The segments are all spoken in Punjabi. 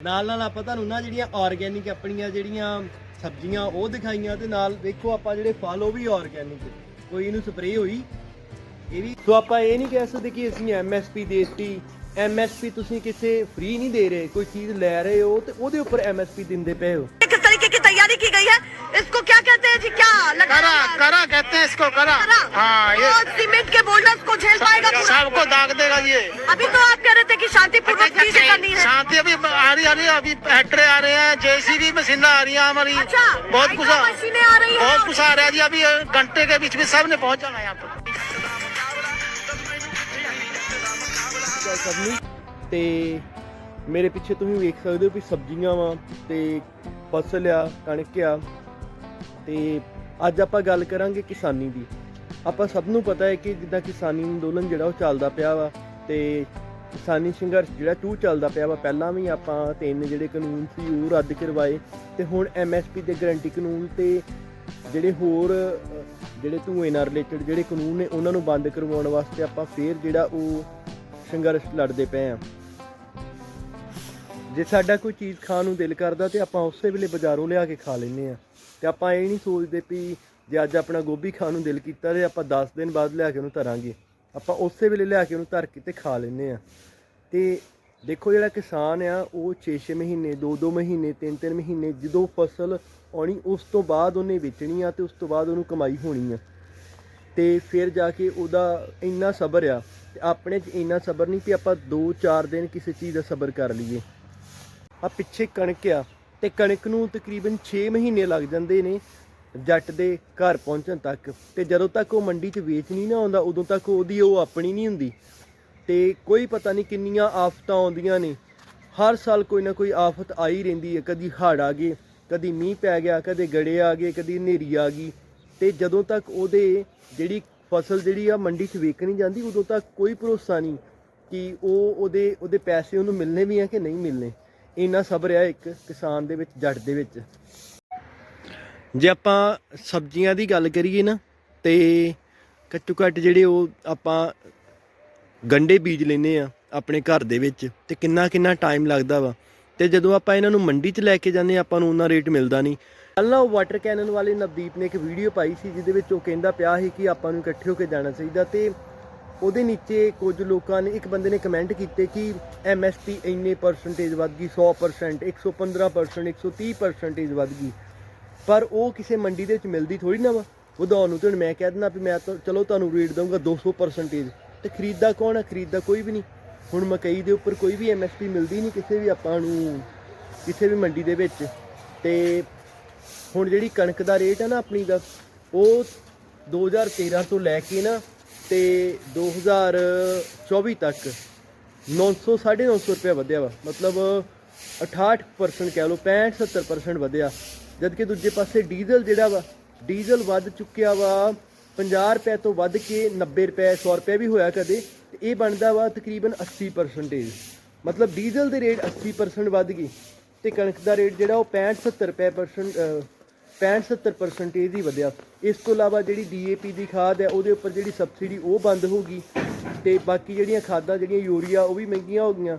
ਨਾਲ ਨਾਲ ਆਪਾਂ ਤੁਹਾਨੂੰ ਨਾ ਜਿਹੜੀਆਂ ਆਰਗੈਨਿਕ ਆਪਣੀਆਂ ਜਿਹੜੀਆਂ ਸਬਜ਼ੀਆਂ ਉਹ ਦਿਖਾਈਆਂ ਤੇ ਨਾਲ ਵੇਖੋ ਆਪਾਂ ਜਿਹੜੇ ਫਲ ਉਹ ਵੀ ਆਰਗੈਨਿਕ ਕੋਈ ਇਹਨੂੰ ਸਪਰੇ ਹੋਈ, ਇਹ ਵੀ ਸੋ ਆਪਾਂ ਇਹ ਨਹੀਂ ਕਹਿ ਸਕਦੇ ਕਿ ਅਸੀਂ ਐਮਐਸਪੀ ਦੇਤੀ। ਐਮਐਸਪੀ ਤੁਸੀਂ ਕਿਸੇ ਫ੍ਰੀ ਨਹੀਂ ਦੇ ਰਹੇ, ਕੋਈ ਚੀਜ਼ ਲੈ ਰਹੇ ਹੋ ਤੇ ਉਹਦੇ ਉੱਪਰ ਐਮਐਸਪੀ ਦਿੰਦੇ ਪਏ ਹੋ। ਕਿਸ ਤਰੀਕੇ ਦੀ ਤਿਆਰੀ ਕੀ ਗਈ ਹੈ? इसको क्या कहते हैं जी क्या लगा करा करा कहते हैं इसको करा करा? हाँ ये और सीमेंट के बोल्डर्स को झेल पाएगा पूरा? सबको दाग देगा ये अभी तो आप कह रहे थे कि शांतिपूर्वक चीजें करनी है शांति अभी आ रही आ रही है अभी हेक्टरे आ रहे हैं जेसीबी मशीनें आ रही हैं हमारी अच्छा बहुत कुछ आ- मशीनें आ रही बहुत है कुछ आ रहा है जी अभी घंटे के बीच में सब ने पहुंच जाना है यहाँ पर ਗੱਲ ਕਰਨੀ ਤੇ ਮੇਰੇ ਪਿੱਛੇ ਤੁਸੀਂ ਵੇਖ ਸਕਦੇ ਹੋ ਵੀ ਸਬਜ਼ੀਆਂ ਵਾ ਤੇ ਫਸਲ ਆ ਕਣਕ ਆ ਤੇ ਅੱਜ ਆਪਾਂ ਗੱਲ ਕਰਾਂਗੇ ਕਿਸਾਨੀ ਦੀ। ਆਪਾਂ ਸਭ ਨੂੰ ਪਤਾ ਹੈ ਕਿ ਜਿੱਦਾਂ ਕਿਸਾਨੀ ਅੰਦੋਲਨ ਜਿਹੜਾ ਉਹ ਚੱਲਦਾ ਪਿਆ ਵਾ ਤੇ ਕਿਸਾਨੀ ਸੰਘਰਸ਼ ਜਿਹੜਾ ਟੂ ਚੱਲਦਾ ਪਿਆ ਵਾ, ਪਹਿਲਾਂ ਵੀ ਆਪਾਂ ਤਿੰਨ ਜਿਹੜੇ ਕਾਨੂੰਨ ਸੀ ਉਹ ਰੱਦ ਕਰਵਾਏ ਤੇ ਹੁਣ ਐਮਐਸਪੀ ਦੇ ਗਰੰਟੀ ਕਾਨੂੰਨ ਤੇ ਜਿਹੜੇ ਹੋਰ, ਜਿਹੜੇ ਧੂਏ ਨਾਲ ਰਿਲੇਟਡ ਜਿਹੜੇ ਕਾਨੂੰਨ ਨੇ, ਉਹਨਾਂ ਨੂੰ ਬੰਦ ਕਰਵਾਉਣ ਵਾਸਤੇ ਆਪਾਂ ਫੇਰ ਜਿਹੜਾ ਉਹ ਸੰਘਰਸ਼ ਲੜਦੇ ਪਏ ਆ ਜੇ ਸਾਡਾ ਕੋਈ ਚੀਜ਼ ਖਾਣ ਨੂੰ ਦਿਲ ਕਰਦਾ ਤੇ ਆਪਾਂ ਉਸੇ ਵੇਲੇ ਬਾਜ਼ਾਰੋਂ ਲਿਆ ਕੇ ਖਾ ਲੈਂਦੇ ਆ ਤੇ ਆਪਾਂ ਇਹ ਨਹੀਂ ਸੋਚਦੇ ਵੀ ਜੇ ਅੱਜ ਆਪਣਾ ਗੋਭੀ ਖਾਣ ਨੂੰ ਦਿਲ ਕੀਤਾ ਤੇ ਆਪਾਂ 10 ਦਿਨ ਬਾਅਦ ਲਿਆ ਕੇ ਉਹਨੂੰ ਧਰਾਂਗੇ। ਆਪਾਂ ਉਸੇ ਵੇਲੇ ਲਿਆ ਕੇ ਉਹਨੂੰ ਧਰ ਕੇ ਤੇ ਖਾ ਲੈਂਦੇ ਆ ਤੇ ਦੇਖੋ ਜਿਹੜਾ ਕਿਸਾਨ ਆ, ਉਹ 6-6 ਮਹੀਨੇ 2-2 ਮਹੀਨੇ 3-3 ਮਹੀਨੇ ਜਦੋਂ ਫਸਲ ਆਉਣੀ, ਉਸ ਤੋਂ ਬਾਅਦ ਉਹਨੇ ਵੇਚਣੀ ਆ ਤੇ ਉਸ ਤੋਂ ਬਾਅਦ ਉਹਨੂੰ ਕਮਾਈ ਹੋਣੀ ਆ। ਤੇ ਫਿਰ ਜਾ ਕੇ ਉਹਦਾ ਇੰਨਾ ਸਬਰ ਆ, ਤੇ ਆਪਣੇ 'ਚ ਇੰਨਾ ਸਬਰ ਨਹੀਂ ਕਿ ਆਪਾਂ 2-4 ਦਿਨ ਕਿਸੇ ਚੀਜ਼ ਦਾ ਸਬਰ ਕਰ ਲਈਏ। ਆ ਪਿੱਛੇ ਕਣਕ ਆ ਤੇ ਕਣਕ ਨੂੰ ਤਕਰੀਬਨ 6 ਮਹੀਨੇ ਲੱਗ ਜਾਂਦੇ ਨੇ ਜੱਟ ਦੇ ਘਰ ਪਹੁੰਚਣ ਤੱਕ। ਤੇ ਜਦੋਂ ਤੱਕ ਉਹ ਮੰਡੀ 'ਚ ਵੇਚ ਨਹੀਂ ਨਾ ਆਉਂਦਾ, ਉਦੋਂ ਤੱਕ ਉਹਦੀ ਉਹ ਆਪਣੀ ਨਹੀਂ ਹੁੰਦੀ। ਤੇ ਕੋਈ ਪਤਾ ਨਹੀਂ ਕਿੰਨੀਆਂ ਆਫਤਾਂ ਆਉਂਦੀਆਂ ਨੇ। ਹਰ ਸਾਲ ਕੋਈ ਨਾ ਕੋਈ ਆਫਤ ਆਈ ਰਹਿੰਦੀ ਹੈ। ਕਦੀ ਹੜ੍ਹ ਆ ਗਏ, ਕਦੀ ਮੀਂਹ ਪੈ ਗਿਆ, ਕਦੇ ਗੜੇ ਆ ਗਏ, ਕਦੀ ਹਨੇਰੀ ਆ ਗਈ। ਤੇ ਜਦੋਂ ਤੱਕ ਉਹਦੇ ਜਿਹੜੀ ਫਸਲ ਜਿਹੜੀ ਆ ਮੰਡੀ 'ਚ ਵੇਚਣੀ ਜਾਂਦੀ, ਉਦੋਂ ਤੱਕ ਕੋਈ ਭਰੋਸਾ ਨਹੀਂ ਕਿ ਉਹ ਉਹਦੇ ਉਹਦੇ ਪੈਸੇ ਉਹਨੂੰ ਮਿਲਨੇ ਵੀ ਆ ਕਿ ਨਹੀਂ ਮਿਲਨੇ ਇੰਨਾ ਸਬਰ ਆ ਇੱਕ ਕਿਸਾਨ ਦੇ ਵਿੱਚ ਜੱਟ ਦੇ ਵਿੱਚ। ਜੇ ਆਪਾਂ ਸਬਜ਼ੀਆਂ ਦੀ ਗੱਲ ਕਰੀਏ ਨਾ ਤੇ ਘੱਟੋ ਘੱਟ ਜਿਹੜੇ ਉਹ ਆਪਾਂ ਗੰਡੇ ਬੀਜ ਲੈਨੇ ਆ ਆਪਣੇ ਘਰ ਦੇ ਵਿੱਚ ਤੇ ਕਿੰਨਾ ਕਿੰਨਾ ਟਾਈਮ ਲੱਗਦਾ ਵਾ। ਤੇ ਜਦੋਂ ਆਪਾਂ ਇਹਨਾਂ ਨੂੰ ਮੰਡੀ 'ਚ ਲੈ ਕੇ ਜਾਂਦੇ ਹਾਂ, ਆਪਾਂ ਨੂੰ ਉਹਨਾਂ ਰੇਟ ਮਿਲਦਾ ਨਹੀਂ। ਪਹਿਲਾਂ ਉਹ ਵਾਟਰ ਕੈਨਨ ਵਾਲੇ ਨਵਦੀਪ ਨੇ ਇੱਕ ਵੀਡੀਓ ਪਾਈ ਸੀ ਜਿਹਦੇ ਵਿੱਚ ਉਹ ਕਹਿੰਦਾ ਪਿਆ ਸੀ ਕਿ ਆਪਾਂ ਨੂੰ ਇਕੱਠੇ ਹੋ ਕੇ ਜਾਣਾ ਚਾਹੀਦਾ ਤੇ ਉਹਦੇ ਨੀਚੇ ਕੁਝ ਲੋਕਾਂ ਨੇ, ਇੱਕ ਬੰਦੇ ਨੇ ਕਮੈਂਟ ਕੀਤੇ ਕਿ ਐਮਐਸਪੀ ਇੰਨੇ ਪਰਸੈਂਟੇਜ ਵੱਧ ਗਈ 100% 115% 130% ਵੱਧ ਗਈ। ਪਰ ਉਹ ਕਿਸੇ ਮੰਡੀ ਦੇ ਵਿੱਚ ਮਿਲਦੀ ਥੋੜੀ ਨਾ ਵਾ। ਵਧਾਉਣ ਨੂੰ ਤੇ ਹੁਣ ਮੈਂ ਕਹਿ ਦਿੰਦਾ ਵੀ ਮੈਂ ਤਾਂ, ਚਲੋ ਤੁਹਾਨੂੰ ਰੇਟ ਦਊਂਗਾ 200% ਤੇ ਖਰੀਦਦਾ ਕੌਣ ਆ? ਖਰੀਦਦਾ ਕੋਈ ਵੀ ਨਹੀਂ। ਹੁਣ ਮਕਈ ਦੇ ਉੱਪਰ ਕੋਈ ਵੀ ਐਮਐਸਪੀ ਮਿਲਦੀ ਨਹੀਂ ਕਿਸੇ ਵੀ ਆਪਾਂ ਨੂੰ, ਕਿਸੇ ਵੀ ਮੰਡੀ ਦੇ ਵਿੱਚ। ਤੇ ਹੁਣ ਜਿਹੜੀ ਕਣਕ ਦਾ ਰੇਟ ਹੈ ਨਾ ਆਪਣੀ ਦਾ, ਉਹ 2013 ਤੋਂ ਲੈ ਕੇ ਨਾ ਤੇ 2024 ਤੱਕ 900 950 ਰੁਪਏ ਵਧਿਆ ਵਾ। ਮਤਲਬ 68% ਕਹਿ ਲਓ 65 70% ਵਧਿਆ। ਜਦ ਕਿ ਦੂਜੇ ਪਾਸੇ ਡੀਜ਼ਲ ਜਿਹੜਾ ਵਾ, ਡੀਜ਼ਲ ਵੱਧ ਚੁੱਕਿਆ ਵਾ 50 ਰੁਪਏ ਤੋਂ ਵੱਧ ਕੇ 90 ਰੁਪਏ 100 ਰੁਪਏ ਵੀ ਹੋਇਆ ਕਦੇ, ਤੇ ਇਹ ਬਣਦਾ ਵਾ ਤਕਰੀਬਨ 80% ਮਤਲਬ ਡੀਜ਼ਲ ਦੇ ਰੇਟ 80% ਵੱਧ ਗਈ, ਤੇ ਕਣਕ ਦਾ ਰੇਟ ਜਿਹੜਾ ਉਹ 65 70 ਰੁਪਏ ਪਰਸੈਂਟ 65 70% ਹੀ ਵਧਿਆ। ਇਸ ਤੋਂ ਇਲਾਵਾ ਜਿਹੜੀ ਡੀਏਪੀ ਦੀ ਖਾਦ ਹੈ, ਉਹਦੇ ਉੱਪਰ ਜਿਹੜੀ ਸਬਸਿਡੀ ਉਹ ਬੰਦ ਹੋ ਗਈ। ਤੇ ਬਾਕੀ ਜਿਹੜੀਆਂ ਖਾਦਾਂ, ਜਿਹੜੀਆਂ ਯੂਰੀਆ, ਉਹ ਵੀ ਮਹਿੰਗੀਆਂ ਹੋ ਗਈਆਂ।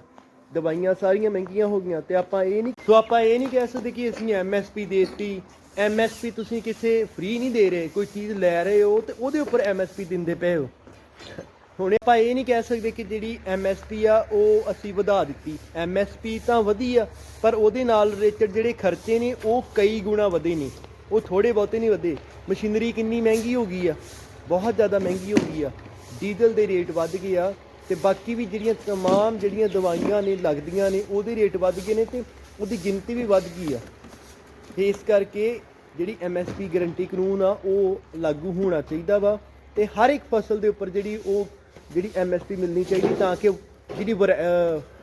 ਦਵਾਈਆਂ ਸਾਰੀਆਂ ਮਹਿੰਗੀਆਂ ਹੋ ਗਈਆਂ। ਤੇ ਆਪਾਂ ਇਹ ਨਹੀਂ ਸੋ ਆਪਾਂ ਇਹ ਨਹੀਂ ਕਹਿ ਸਕਦੇ ਕਿ ਅਸੀਂ ਐਮਐਸਪੀ ਦੇਤੀ। ਐਮਐਸਪੀ ਤੁਸੀਂ ਕਿਸੇ ਫ੍ਰੀ ਨਹੀਂ ਦੇ ਰਹੇ। ਕੋਈ ਚੀਜ਼ ਲੈ ਰਹੇ ਹੋ ਤੇ ਉਹਦੇ ਉੱਪਰ ਐਮਐਸਪੀ ਦਿੰਦੇ ਪਏ ਹੋ। ਹੁਣ ਆਪਾਂ ਇਹ ਨਹੀਂ ਕਹਿ ਸਕਦੇ ਕਿ ਜਿਹੜੀ ਐਮਐਸਪੀ ਆ ਉਹ ਅਸੀਂ ਵਧਾ ਦਿੱਤੀ ਐਮਐਸਪੀ ਤਾਂ ਵਧੀ ਆ ਪਰ ਉਹਦੇ ਨਾਲ ਰਿਲੇਟਡ ਜਿਹੜੇ ਖਰਚੇ ਨੇ ਉਹ ਕਈ ਗੁਣਾ ਵਧੇ ਨੇ ਉਹ ਥੋੜੇ ਬਹੁਤੇ ਨਹੀਂ ਵਧੇ ਮਸ਼ੀਨਰੀ ਕਿੰਨੀ ਮਹਿੰਗੀ ਹੋ ਗਈ ਆ ਬਹੁਤ ਜ਼ਿਆਦਾ ਮਹਿੰਗੀ ਹੋ ਗਈ ਆ ਡੀਜ਼ਲ ਦੇ ਰੇਟ ਵੱਧ ਗਏ ਆ ਤੇ ਬਾਕੀ ਵੀ ਜਿਹੜੀਆਂ तमाम ਜਿਹੜੀਆਂ ਦਵਾਈਆਂ ਨੇ ਲੱਗਦੀਆਂ ਨੇ ਉਹਦੇ ਰੇਟ ਵੱਧ ਗਏ ਨੇ ਤੇ ਉਹਦੀ ਗਿਣਤੀ ਵੀ ਵੱਧ ਗਈ ਆ ਤੇ ਇਸ ਕਰਕੇ ਜਿਹੜੀ ਐਮਐਸਪੀ ਗਾਰੰਟੀ ਕਾਨੂੰਨ ਆ ਉਹ ਲਾਗੂ ਹੋਣਾ ਚਾਹੀਦਾ ਵਾ ਤੇ ਹਰ ਇੱਕ ਫਸਲ ਦੇ ਉੱਪਰ ਜਿਹੜੀ ਉਹ ਜਿਹੜੀ ਐਮਐਸਪੀ ਮਿਲਣੀ ਚਾਹੀਦੀ ਤਾਂ ਕਿ ਜਿਹੜੀ ਵਰ-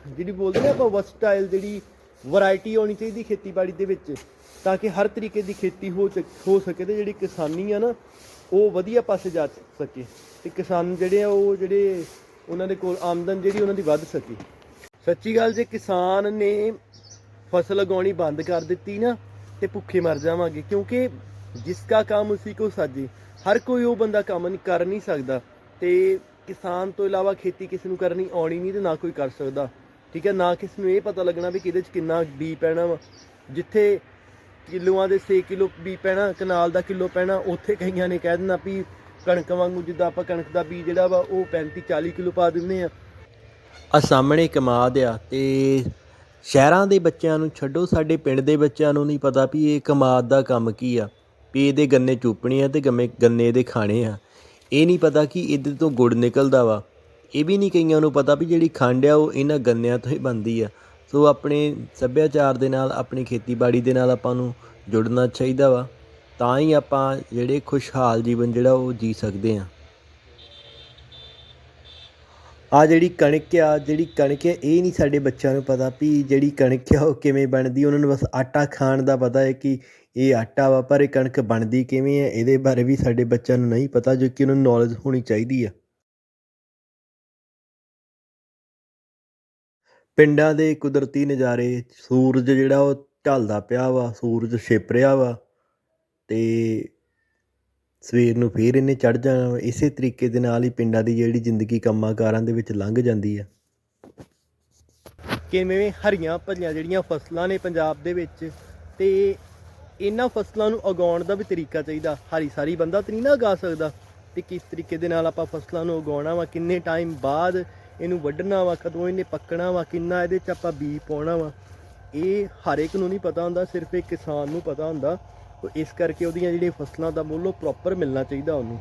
ਜਿਹੜੀ ਬੋਲਦੇ ਨੇ ਆਪਾਂ ਵਰਸਟਾਈਲ ਜਿਹੜੀ ਵੈਰਾਈਟੀ ਹੋਣੀ ਚਾਹੀਦੀ ਖੇਤੀਬਾੜੀ ਦੇ ਵਿੱਚ, ਤਾਂ ਕਿ ਹਰ ਤਰੀਕੇ ਦੀ ਖੇਤੀ ਹੋ ਸਕ- ਹੋ ਸਕੇ ਤੇ ਜਿਹੜੀ ਕਿਸਾਨੀ ਆ ਨਾ, ਉਹ ਵਧੀਆ ਪਾਸੇ ਜਾ ਸਕੇ ਤੇ ਕਿਸਾਨ ਜਿਹੜੇ ਆ ਉਹ ਜਿਹੜੇ ਉਹਨਾਂ ਦੇ ਕੋਲ ਆਮਦਨ ਜਿਹੜੀ ਉਹਨਾਂ ਦੀ ਵੱਧ ਸਕੇ। ਸੱਚੀ ਗੱਲ, ਜੇ ਕਿਸਾਨ ਨੇ ਫਸਲ ਉਗਾਉਣੀ ਬੰਦ ਕਰ ਦਿੱਤੀ ਨਾ, ਤੇ ਭੁੱਖੇ ਮਰ ਜਾਵਾਂਗੇ, ਕਿਉਂਕਿ ਜਿਸ ਦਾ ਕੰਮ ਉਸੇ ਕੋ ਸਾਜੇ, ਹਰ ਕੋਈ ਉਹ ਬੰਦਾ ਕੰਮ ਨਹੀਂ ਕਰ ਨਹੀਂ ਸਕਦਾ ਤੇ ਕਿਸਾਨ ਤੋਂ ਇਲਾਵਾ ਖੇਤੀ ਕਿਸੇ ਨੂੰ ਕਰਨੀ ਆਉਣੀ ਨਹੀਂ ਤੇ ਨਾ ਕੋਈ ਕਰ ਸਕਦਾ। ਠੀਕ ਹੈ, ਨਾ ਕਿਸ ਨੂੰ ਇਹ ਪਤਾ ਲੱਗਣਾ ਵੀ ਕਿਹਦੇ 'ਚ ਕਿੰਨਾ ਬੀ ਪੈਣਾ ਵਾ। ਜਿੱਥੇ ਕਿਲੋਆਂ ਦੇ 6 ਕਿਲੋ ਬੀ ਪੈਣਾ, ਕਨਾਲ ਦਾ ਕਿਲੋ ਪੈਣਾ, ਉੱਥੇ ਕਈਆਂ ਨੇ ਕਹਿ ਦੇਣਾ ਵੀ ਕਣਕ ਵਾਂਗੂ ਜਿੱਦਾਂ ਆਪਾਂ ਕਣਕ ਦਾ ਬੀ ਜਿਹੜਾ ਵਾ, ਉਹ 35 40 ਕਿਲੋ ਪਾ ਦਿੰਦੇ ਆ। ਆ ਸਾਹਮਣੇ ਕਮਾਦ ਆ ਤੇ ਸ਼ਹਿਰਾਂ ਦੇ ਬੱਚਿਆਂ ਨੂੰ ਛੱਡੋ, ਸਾਡੇ ਪਿੰਡ ਦੇ ਬੱਚਿਆਂ ਨੂੰ ਨਹੀਂ ਪਤਾ ਵੀ ਇਹ ਕਮਾਦ ਦਾ ਕੰਮ ਕੀ ਆ। ਵੀ ਇਹਦੇ ਗੰਨੇ ਚੂਪਣੇ ਆ ਤੇ ਗੰਨੇ ਗੰਨੇ ਦੇ ਖਾਣੇ ਆ। ਇਹ ਨਹੀਂ ਪਤਾ ਕਿ ਇਹਦੇ ਤੋਂ ਗੁੜ ਨਿਕਲਦਾ ਵਾ। ਇਹ ਵੀ ਨਹੀਂ ਕਈਆਂ ਨੂੰ ਪਤਾ ਵੀ ਜਿਹੜੀ ਖੰਡ ਆ ਉਹ ਇਹਨਾਂ ਗੰਨਿਆਂ ਤੋਂ ਹੀ ਬਣਦੀ ਆ। ਸੋ ਆਪਣੇ ਸੱਭਿਆਚਾਰ ਦੇ ਨਾਲ, ਆਪਣੀ ਖੇਤੀਬਾੜੀ ਦੇ ਨਾਲ ਆਪਾਂ ਨੂੰ ਜੁੜਨਾ ਚਾਹੀਦਾ ਵਾ। ਤਾਂ ਹੀ ਆਪਾਂ ਜਿਹੜੇ ਖੁਸ਼ਹਾਲ ਜੀਵਨ ਜਿਹੜਾ ਉਹ ਜੀ ਸਕਦੇ ਆ। ਆ ਜਿਹੜੀ ਕਣਕ ਆ, ਜਿਹੜੀ ਕਣਕ ਹੈ ਇਹ ਨਹੀਂ ਸਾਡੇ ਬੱਚਿਆਂ ਨੂੰ ਪਤਾ ਵੀ ਜਿਹੜੀ ਕਣਕ ਆ ਉਹ ਕਿਵੇਂ ਬਣਦੀ। ਉਹਨਾਂ ਨੂੰ ਬਸ ਆਟਾ ਖਾਣ ਦਾ ਪਤਾ ਹੈ ਕਿ ਇਹ ਆਟਾ ਵਾ, ਪਰ ਇਹ ਕਣਕ ਬਣਦੀ ਕਿਵੇਂ ਹੈ ਇਹਦੇ ਬਾਰੇ ਵੀ ਸਾਡੇ ਬੱਚਿਆਂ ਨੂੰ ਨਹੀਂ ਪਤਾ, ਜੋ ਕਿ ਉਹਨਾਂ ਨੂੰ ਨੌਲੇਜ ਹੋਣੀ ਚਾਹੀਦੀ ਆ। ਪਿੰਡਾਂ ਦੇ ਕੁਦਰਤੀ ਨਜ਼ਾਰੇ, ਸੂਰਜ ਜਿਹੜਾ ਉਹ ਢਲਦਾ ਪਿਆ ਵਾ, ਸੂਰਜ ਛਿਪ ਰਿਹਾ ਵਾ, ਤੇ ਸਵੇਰ ਨੂੰ ਫਿਰ ਇਹਨੇ ਚੜ੍ਹ ਜਾਣਾ ਵਾ। ਇਸੇ ਤਰੀਕੇ ਦੇ ਨਾਲ ਹੀ ਪਿੰਡਾਂ ਦੀ ਜਿਹੜੀ ਜ਼ਿੰਦਗੀ ਕੰਮਾਂ ਕਾਰਾਂ ਦੇ ਵਿੱਚ ਲੰਘ ਜਾਂਦੀ ਹੈ ਕਿਵੇਂ ਹਰੀਆਂ ਭਰੀਆਂ ਜਿਹੜੀਆਂ ਫਸਲਾਂ ਨੇ ਪੰਜਾਬ ਦੇ ਵਿੱਚ, ਤੇ ਇਹਨਾਂ ਫਸਲਾਂ ਨੂੰ ਉਗਾਉਣ ਦਾ ਵੀ ਤਰੀਕਾ ਚਾਹੀਦਾ। ਹਰੀ ਸਾਰੀ ਬੰਦਾ ਤਾਂ ਨਹੀਂ ਨਾ ਉਗਾ ਸਕਦਾ। ਤੇ ਕਿਸ ਤਰੀਕੇ ਦੇ ਨਾਲ ਆਪਾਂ ਫਸਲਾਂ ਨੂੰ ਉਗਾਉਣਾ ਵਾ, ਕਿੰਨੇ ਟਾਈਮ ਬਾਅਦ ਇਹਨੂੰ ਵੱਢਣਾ ਵਾ, ਕਦੋਂ ਇਹਨੇ ਪੱਕਣਾ ਵਾ, ਕਿੰਨਾ ਇਹਦੇ 'ਚ ਆਪਾਂ ਬੀਜ ਪਾਉਣਾ ਵਾ। ਇਹ ਹਰ ਇੱਕ ਨੂੰ ਨਹੀਂ ਪਤਾ ਹੁੰਦਾ, ਸਿਰਫ ਇੱਕ ਕਿਸਾਨ ਨੂੰ ਪਤਾ ਹੁੰਦਾ। ਤੋ ਇਸ ਕਰਕੇ ਉਹਦੀਆਂ ਜਿਹੜੀਆਂ ਫਸਲਾਂ ਦਾ ਮੁੱਲ ਉਹ ਪ੍ਰੋਪਰ ਮਿਲਣਾ ਚਾਹੀਦਾ ਉਹਨੂੰ।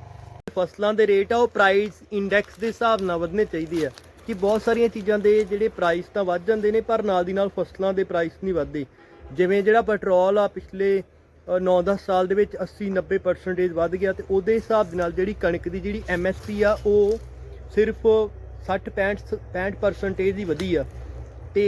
ਫਸਲਾਂ ਦੇ ਰੇਟ ਆ ਉਹ ਪ੍ਰਾਈਸ ਇੰਡੈਕਸ ਦੇ ਹਿਸਾਬ ਨਾਲ ਵਧਣੇ ਚਾਹੀਦੇ ਆ। ਕਿ ਬਹੁਤ ਸਾਰੀਆਂ ਚੀਜ਼ਾਂ ਦੇ ਜਿਹੜੇ ਪ੍ਰਾਈਸ ਤਾਂ ਵੱਧ ਜਾਂਦੇ ਨੇ, ਪਰ ਨਾਲ ਦੀ ਨਾਲ ਫਸਲਾਂ ਦੇ ਪ੍ਰਾਈਸ ਨਹੀਂ ਵੱਧਦੇ। ਜਿਵੇਂ ਜਿਹੜਾ ਪੈਟਰੋਲ ਆ ਪਿਛਲੇ 9-10 ਸਾਲ ਦੇ ਵਿੱਚ 80-90% ਵੱਧ ਗਿਆ ਤੇ ਉਹਦੇ ਹਿਸਾਬ ਦੇ ਨਾਲ ਜਿਹੜੀ ਕਣਕ ਦੀ ਜਿਹੜੀ ਐਮਐਸਪੀ ਆ, ਉਹ ਸਿਰਫ 60-65 65% ਹੀ ਵਧੀ ਆ। ਤੇ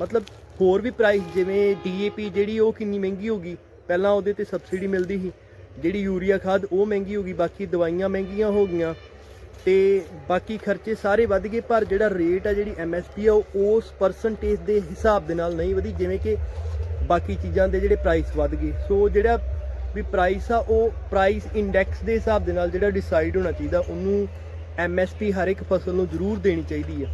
ਮਤਲਬ ਹੋਰ ਵੀ ਪ੍ਰਾਈਸ ਜਿਵੇਂ ਡੀਏਪੀ ਜਿਹੜੀ ਉਹ ਕਿੰਨੀ ਮਹਿੰਗੀ ਹੋ ਗਈ ਪਹਿਲਾਂ ਉਹਦੇ ਤੇ ਸਬਸਿਡੀ ਮਿਲਦੀ ਸੀ, ਜਿਹੜੀ ਯੂਰੀਆ ਖਾਦ ਉਹ ਮਹਿੰਗੀ ਹੋ ਗਈ, ਬਾਕੀ ਦਵਾਈਆਂ ਮਹਿੰਗੀਆਂ ਹੋ ਗਈਆਂ। ਤੇ ਬਾਕੀ ਖਰਚੇ ਸਾਰੇ ਵੱਧ ਗਏ, ਪਰ ਜਿਹੜਾ ਰੇਟ ਆ, ਜਿਹੜੀ ਐਮਐਸਪੀ ਆ, ਉਹ ਉਸ ਪਰਸੈਂਟੇਜ ਦੇ ਹਿਸਾਬ ਦੇ ਨਾਲ ਨਹੀਂ ਵਧੀ, ਜਿਵੇਂ ਕਿ ਬਾਕੀ ਚੀਜ਼ਾਂ ਦੇ ਜਿਹੜੇ ਪ੍ਰਾਈਸ ਵੱਧ ਗਏ। ਸੋ ਜਿਹੜਾ ਵੀ ਪ੍ਰਾਈਸ ਆ, ਉਹ ਪ੍ਰਾਈਸ ਇੰਡੈਕਸ ਦੇ ਹਿਸਾਬ ਦੇ ਨਾਲ ਜਿਹੜਾ ਡਿਸਾਈਡ ਹੋਣਾ ਚਾਹੀਦਾ, ਉਹਨੂੰ ਐਮਐਸਪੀ ਹਰ ਇੱਕ ਫਸਲ ਨੂੰ ਜ਼ਰੂਰ ਦੇਣੀ ਚਾਹੀਦੀ ਹੈ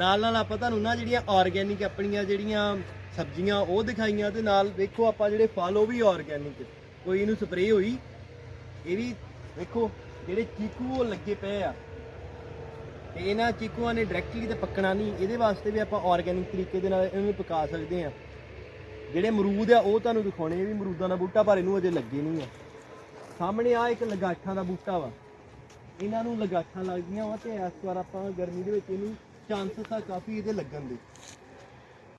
ਨਾਲ ਨਾਲ ਆਪਾਂ ਤੁਹਾਨੂੰ ਨਾ ਜਿਹੜੀਆਂ ਆਰਗੈਨਿਕ ਆਪਣੀਆਂ ਜਿਹੜੀਆਂ ਸਬਜ਼ੀਆਂ ਉਹ ਦਿਖਾਈਆਂ ਤੇ ਨਾਲ ਵੇਖੋ ਆਪਾਂ ਜਿਹੜੇ ਫਲ ਉਹ ਵੀ ਆਰਗੈਨਿਕ ਕੋਈ ਇਹਨੂੰ ਸਪਰੇਅ ਹੋਈ, ਇਹ ਵੀ ਵੇਖੋ ਜਿਹੜੇ ਚੀਕੂ ਉਹ ਲੱਗੇ ਪਏ ਆ। ਤੇ ਇਹਨਾਂ ਚੀਕੂਆਂ ਨੇ ਡਾਇਰੈਕਟਲੀ ਤੇ ਪੱਕਣਾ ਨਹੀਂ, ਇਹਦੇ ਵਾਸਤੇ ਵੀ ਆਪਾਂ ਆਰਗੈਨਿਕ ਤਰੀਕੇ ਦੇ ਨਾਲ ਇਹਨੂੰ ਵੀ ਪਕਾ ਸਕਦੇ ਆ। ਜਿਹੜੇ ਅਮਰੂਦ ਆ, ਉਹ ਤੁਹਾਨੂੰ ਦਿਖਾਉਣੇ ਆ ਵੀ ਅਮਰੂਦਾਂ ਦਾ ਬੂਟਾ, ਪਰ ਇਹਨੂੰ ਅਜੇ ਲੱਗੇ ਨਹੀਂ ਆ। ਸਾਹਮਣੇ ਆ ਇੱਕ ਲਗਾਠਾਂ ਦਾ ਬੂਟਾ ਵਾ। ਇਹਨਾਂ ਨੂੰ ਲਗਾਠਾਂ ਲੱਗਦੀਆਂ ਵਾ ਤੇ ਇਸ ਵਾਰ ਆਪਾਂ ਗਰਮੀ ਦੇ ਵਿੱਚ ਇਹਨੂੰ ਚਾਂਸਸ ਆ ਕਾਫੀ ਇਹਦੇ ਲੱਗਣ ਦੇ।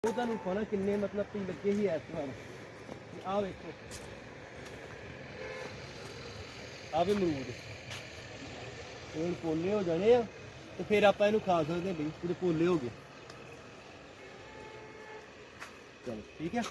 ਉਹ ਤੁਹਾਨੂੰ ਕੋਣਾ ਕਿੰਨੇ ਮਤਲਬ ਵੀ ਲੱਗੇ ਹੀ ਇਸ ਵਾਰ। ਆ ਵੇਖੋ। ਆ ਵੀ ਅਮਰੂਦ। ਹੁਣ ਪੋਲੇ ਹੋ ਜਾਣੇ ਆ, ਤੇ ਫਿਰ ਆਪਾਂ ਇਹਨੂੰ ਖਾ ਸਕਦੇ ਹਾਂ ਬਈ ਜਿਹੜੇ ਪੋਲੇ ਹੋ ਗਏ। ਚਲੋ, ਠੀਕ ਹੈ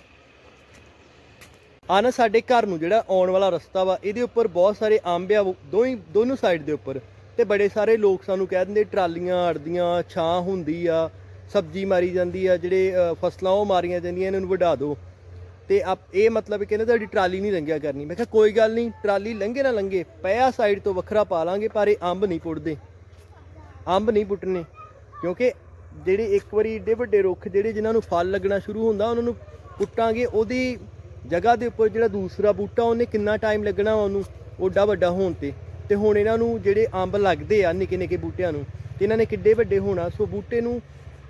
ਆ ਨਾ ਸਾਡੇ ਘਰ ਨੂੰ ਜਿਹੜਾ ਆਉਣ ਵਾਲਾ ਰਸਤਾ ਵਾ, ਇਹਦੇ ਉੱਪਰ ਬਹੁਤ ਸਾਰੇ ਅੰਬ ਆ ਦੋਈ ਦੋਨੋਂ ਸਾਈਡ ਦੇ ਉੱਪਰ। ਤੇ ਬੜੇ ਸਾਰੇ ਲੋਕ ਸਾਨੂੰ ਕਹਿ ਦਿੰਦੇ, ਟਰਾਲੀਆਂ ਅੜਦੀਆਂ, ਛਾਂ ਹੁੰਦੀ ਆ, ਸਬਜ਼ੀ ਮਾਰੀ ਜਾਂਦੀ ਆ, ਜਿਹੜੇ ਫਸਲਾਂ ਉਹ ਮਾਰੀਆਂ ਜਾਂਦੀਆਂ, ਇਹਨਾਂ ਨੂੰ ਵਢਾ ਦਿਓ। ਤੇ ਆਪ, ਇਹ ਮਤਲਬ ਕਹਿੰਦੇ ਤੁਹਾਡੀ ਟਰਾਲੀ ਨਹੀਂ ਲੰਘਿਆ ਕਰਨੀ। ਮੈਂ ਕਿਹਾ ਕੋਈ ਗੱਲ ਨਹੀਂ, ਟਰਾਲੀ ਲੰਘੇ ਨਾ ਲੰਘੇ, ਪਿਆ ਸਾਈਡ ਤੋਂ ਵੱਖਰਾ ਪਾ ਲਾਂਗੇ, ਪਰ ਇਹ ਅੰਬ ਨਹੀਂ ਪੁੱਟਦੇ। ਅੰਬ ਨਹੀਂ ਪੁੱਟਣੇ, ਕਿਉਂਕਿ ਜਿਹੜੇ ਇੱਕ ਵਾਰੀ ਏਡੇ ਵੱਡੇ ਰੁੱਖ, ਜਿਹੜੇ ਜਿਨ੍ਹਾਂ ਨੂੰ ਫਲ ਲੱਗਣਾ ਸ਼ੁਰੂ ਹੁੰਦਾ, ਉਹਨਾਂ ਨੂੰ ਪੁੱਟਾਂਗੇ, ਉਹਦੀ ਜਗ੍ਹਾ ਦੇ ਉੱਪਰ ਜਿਹੜਾ ਦੂਸਰਾ ਬੂਟਾ, ਉਹਨੇ ਕਿੰਨਾ ਟਾਈਮ ਲੱਗਣਾ ਉਹਨੂੰ, ਓਡਾ ਵੱਡਾ ਹੋਣ ਤੇ। ਤੇ ਹੁਣ ਇਹਨਾਂ ਨੂੰ ਜਿਹੜੇ ਅੰਬ ਲੱਗਦੇ ਆ ਨਿੱਕੇ ਨਿੱਕੇ ਬੂਟਿਆਂ ਨੂੰ, ਤੇ ਇਹਨਾਂ ਨੇ ਕਿੱਡੇ ਵੱਡੇ ਹੋਣਾ, ਸੋ ਬੂਟੇ ਨੂੰ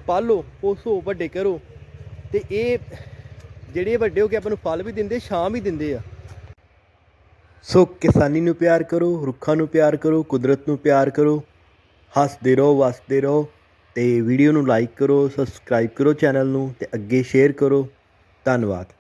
ਪਾਲੋ ਪੋਸੋ ਵੱਡੇ ਕਰੋ। ਤੇ ਇਹ ਜਿਹੜੇ ਵੱਡੇ ਹੋ ਕੇ ਆਪਾਂ ਨੂੰ ਫਲ ਵੀ ਦਿੰਦੇ, ਛਾਂ ਵੀ ਦਿੰਦੇ ਆ। ਸੋ ਕਿਸਾਨੀ ਨੂੰ ਪਿਆਰ ਕਰੋ, ਰੁੱਖਾਂ ਨੂੰ ਪਿਆਰ ਕਰੋ, ਕੁਦਰਤ ਨੂੰ ਪਿਆਰ ਕਰੋ, ਹੱਸਦੇ ਰਹੋ, ਵਸਦੇ ਰਹੋ, ਤੇ ਵੀਡੀਓ ਨੂੰ ਲਾਈਕ ਕਰੋ ਸਬਸਕ੍ਰਾਈਬ ਕਰੋ ਚੈਨਲ ਨੂੰ, ਤੇ ਅੱਗੇ ਸ਼ੇਅਰ ਕਰੋ। ਧੰਨਵਾਦ।